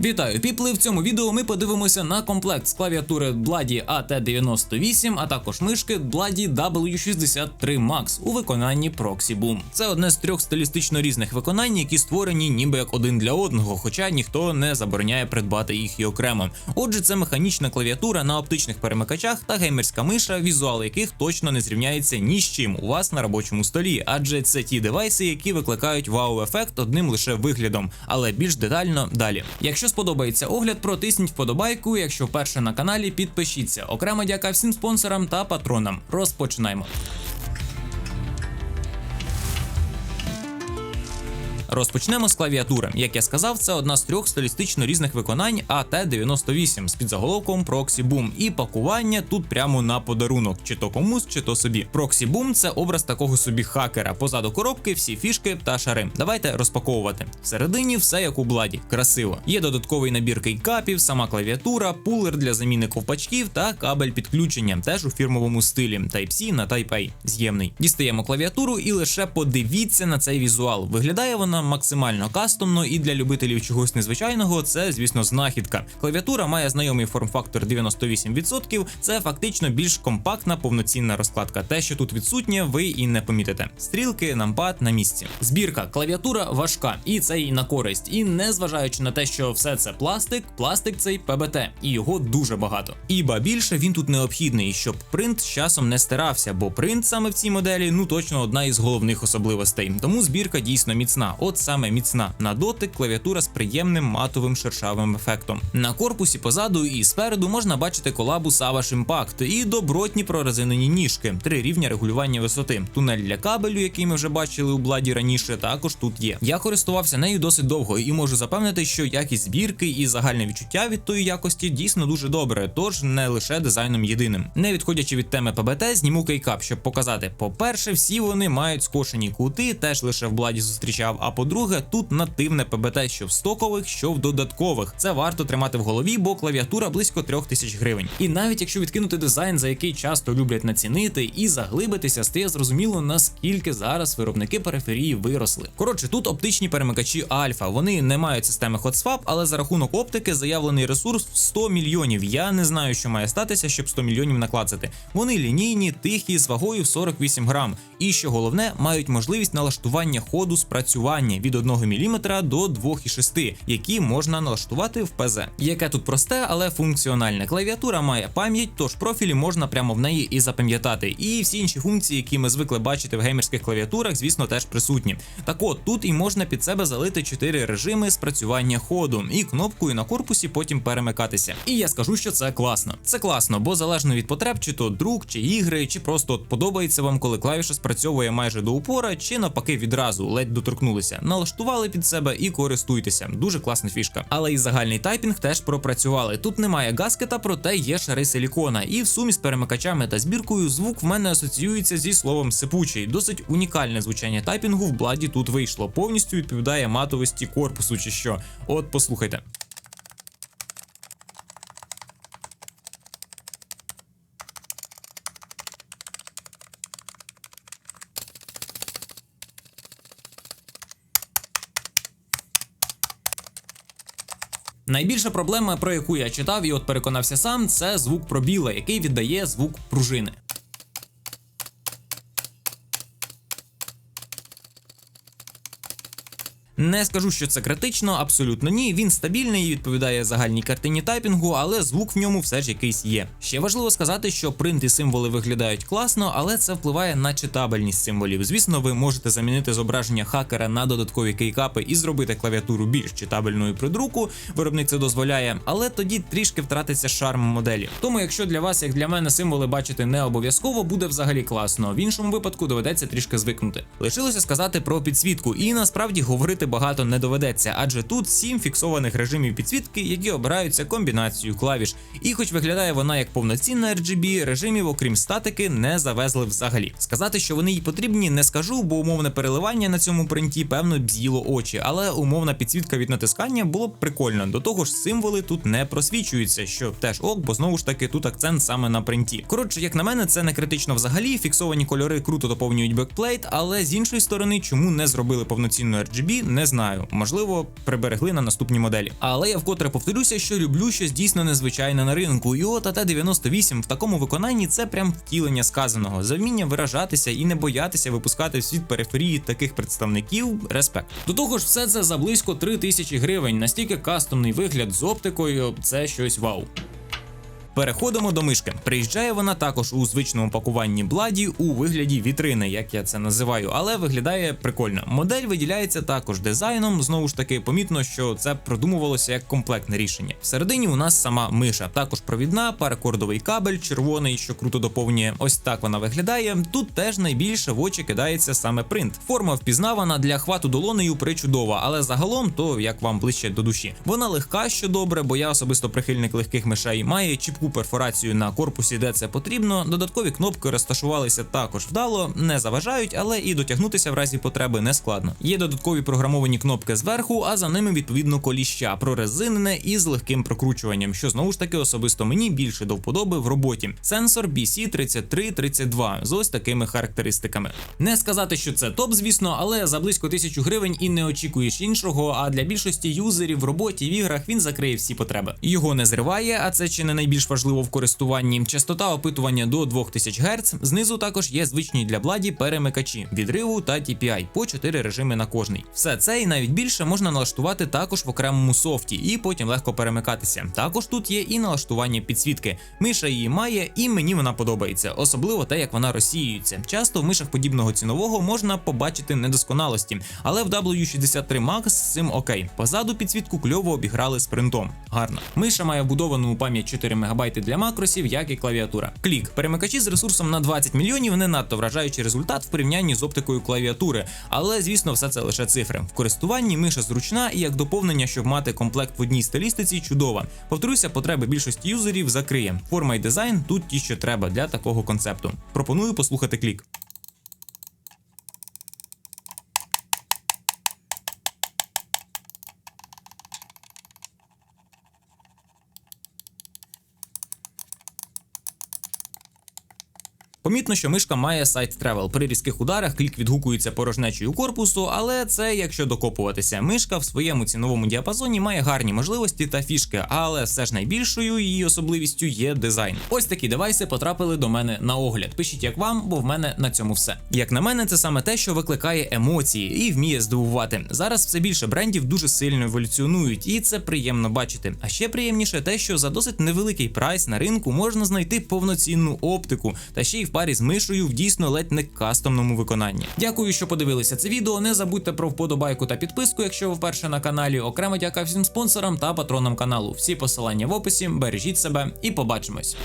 Вітаю, піпли! В цьому відео ми подивимося на комплект з клавіатури Bloody AT98, а також мишки Bloody W63 Max у виконанні Proxy Boom. Це одне з трьох стилістично різних виконань, які створені ніби як один для одного, хоча ніхто не забороняє придбати їх і окремо. Отже, це механічна клавіатура на оптичних перемикачах та геймерська миша, візуал яких точно не зрівняється ні з чим у вас на робочому столі, адже це ті девайси, які викликають вау-ефект одним лише виглядом, але більш детально далі. Якщо сподобається огляд, протисніть вподобайку. Якщо вперше на каналі, підпишіться. Окрема дяка всім спонсорам та патронам. Розпочинаємо. Розпочнемо з клавіатури. Як я сказав, це одна з трьох стилістично різних виконань AT98 з підзаголовком Proxy Boom. І пакування тут прямо на подарунок, чи то комусь, чи то собі. Proxy Boom – це образ такого собі хакера. Позаду коробки всі фішки та шари. Давайте розпаковувати. Всередині все як у бладі, красиво. Є додатковий набір кейкапів, сама клавіатура, пулер для заміни ковпачків та кабель підключення, теж у фірмовому стилі Type-C на Type-A. З'ємний. Дістаємо клавіатуру і лише подивіться на цей візуал. Виглядає вона максимально кастомно, і для любителів чогось незвичайного це, звісно, знахідка. Клавіатура має знайомий форм-фактор 98%. Це фактично більш компактна повноцінна розкладка. Те, що тут відсутнє, ви і не помітите. Стрілки, нампад на місці. Збірка, клавіатура важка, і це їй на користь. І не зважаючи на те, що все це пластик, пластик цей ПБТ, і його дуже багато. І ба більше він тут необхідний, щоб принт з часом не стирався, бо принт саме в цій моделі ну точно одна із головних особливостей. Тому збірка дійсно міцна. От саме міцна на дотик клавіатура з приємним матовим шершавим ефектом. На корпусі позаду і спереду можна бачити колабу Savage Impact і добротні прорезинені ніжки, три рівня регулювання висоти. Тунель для кабелю, який ми вже бачили у бладі раніше, також тут є. Я користувався нею досить довго і можу запевнити, що якість збірки і загальне відчуття від тої якості дійсно дуже добре, тож не лише дизайном єдиним. Не відходячи від теми ПБТ, зніму кейкап, щоб показати. По-перше, всі вони мають скошені кути, теж лише в бладі зустрічав. А по-друге, тут нативне ПБТ, що в стокових, що в додаткових. Це варто тримати в голові, бо клавіатура близько 3000 гривень. І навіть якщо відкинути дизайн, за який часто люблять націнити, і заглибитися, стає зрозуміло, наскільки зараз виробники периферії виросли. Коротше, тут оптичні перемикачі Альфа. Вони не мають системи HotSwap, але за рахунок оптики заявлений ресурс в 100 мільйонів. Я не знаю, що має статися, щоб 100 мільйонів наклацати. Вони лінійні, тихі, з вагою в 48 грам. І що головне, мають можливість налаштування ходу спрацювання від 1 мм до 2,6, які можна налаштувати в ПЗ. Яке тут просте, але функціональне. Клавіатура має пам'ять, тож профілі можна прямо в неї і запам'ятати. І всі інші функції, які ми звикли бачити в геймерських клавіатурах, звісно, теж присутні. Так от тут і можна під себе залити 4 режими спрацювання ходу, і кнопкою на корпусі потім перемикатися. І я скажу, що це класно. Це класно, бо залежно від потреб, чи то друк, чи ігри, чи просто от подобається вам, коли клавіша спрацьовує майже до упора, чи навпаки відразу ледь доторкнулися. Налаштували під себе і користуйтеся. Дуже класна фішка. Але і загальний тайпінг теж пропрацювали. Тут немає гаскета, проте є шари силікона. І в сумі з перемикачами та збіркою звук в мене асоціюється зі словом сипучий. Досить унікальне звучання тайпінгу в бладі тут вийшло. Повністю відповідає матовості корпусу чи що. От послухайте. Найбільша проблема, про яку я читав і от переконався сам, це звук пробіла, який віддає звук пружини. Не скажу, що це критично, абсолютно ні. Він стабільний відповідає загальній картині тайпінгу, але звук в ньому все ж якийсь є. Ще важливо сказати, що принт і символи виглядають класно, але це впливає на читабельність символів. Звісно, ви можете замінити зображення хакера на додаткові кейкапи і зробити клавіатуру більш читабельною при друку. Виробник це дозволяє, але тоді трішки втратиться шарм моделі. Тому, якщо для вас, як для мене, символи бачити не обов'язково, буде взагалі класно. В іншому випадку доведеться трішки звикнути. Лишилося сказати про підсвітку, і насправді говорити багато не доведеться, адже тут сім фіксованих режимів підсвітки, які обираються комбінацією клавіш. І хоч виглядає вона як повноцінна RGB, режимів, окрім статики, не завезли взагалі. Сказати, що вони й потрібні, не скажу, бо умовне переливання на цьому принті певно б'їло очі, але умовна підсвітка від натискання було б прикольно. До того ж, символи тут не просвічуються, що теж ок, бо знову ж таки тут акцент саме на принті. Коротше, як на мене, це не критично взагалі. Фіксовані кольори круто доповнюють бекплейт, але з іншої сторони, чому не зробили повноцінну RGB, не знаю. Можливо, приберегли на наступні моделі. Але я вкотре повторюся, що люблю щось дійсно незвичайне на ринку. І от АТ-98 в такому виконанні це прям втілення сказаного. За вміння виражатися і не боятися випускати в світ периферії таких представників. Респект. До того ж, все це за близько 3 тисячі гривень. Настільки кастомний вигляд з оптикою це щось вау. Переходимо до мишки. Приїжджає вона також у звичному пакуванні бладі у вигляді вітрини, як я це називаю, але виглядає прикольно. Модель виділяється також дизайном. Знову ж таки, помітно, що це продумувалося як комплектне рішення. Всередині у нас сама миша, також провідна, паракордовий кабель, червоний, що круто доповнює. Ось так вона виглядає. Тут теж найбільше в очі кидається саме принт. Форма впізнавана для хвату долонею причудова, але загалом то як вам ближче до душі. Вона легка, що добре, бо я особисто прихильник легких мишей. Має чіпку перфорацію на корпусі, де це потрібно. Додаткові кнопки розташувалися також вдало, не заважають, але і дотягнутися в разі потреби не складно. Є додаткові програмовані кнопки зверху, а за ними відповідно коліща прорезинене і з легким прокручуванням, що знову ж таки особисто мені більше до вподоби в роботі. Сенсор BC3332 з ось такими характеристиками. Не сказати, що це топ, звісно, але за близько тисячу гривень і не очікуєш іншого. А для більшості юзерів в роботі в іграх він закриє всі потреби. Його не зриває, а це чи не найбільш важливо в користуванні. Частота опитування до 2000 Гц. Знизу також є звичні для бладі перемикачі відриву та TPI по 4 режими на кожний. Все це і навіть більше можна налаштувати також в окремому софті і потім легко перемикатися. Також тут є і налаштування підсвітки. Миша її має, і мені вона подобається, особливо те, як вона розсіюється. Часто в мишах подібного цінового можна побачити недосконалості, але в W63 Max з цим окей. Позаду підсвітку кльово обіграли з принтом. Гарно. Миша має вбудовану пам'ять 4 МБ для макросів, як і клавіатура. Клік. Перемикачі з ресурсом на 20 мільйонів не надто вражаючий результат в порівнянні з оптикою клавіатури, але звісно, все це лише цифри. В користуванні миша зручна і як доповнення, щоб мати комплект в одній стилістиці, чудова. Повторюся, потреби більшості юзерів закриє. Форма і дизайн тут ті, що треба для такого концепту. Пропоную послухати клік. Помітно, що мишка має сайт тревел. При різких ударах клік відгукується порожнечою корпусу, але це якщо докопуватися. Мишка в своєму ціновому діапазоні має гарні можливості та фішки, але все ж найбільшою її особливістю є дизайн. Ось такі девайси потрапили до мене на огляд. Пишіть як вам, бо в мене на цьому все. Як на мене, це саме те, що викликає емоції і вміє здивувати. Зараз все більше брендів дуже сильно еволюціонують, і це приємно бачити. А ще приємніше те, що за досить невеликий прайс на ринку можна знайти повноцінну оптику, та ще й в парі з мишою в дійсно ледь не кастомному виконанні. Дякую, що подивилися це відео. Не забудьте про вподобайку та підписку, якщо ви вперше на каналі. Окремо дякую всім спонсорам та патронам каналу. Всі посилання в описі. Бережіть себе і побачимось.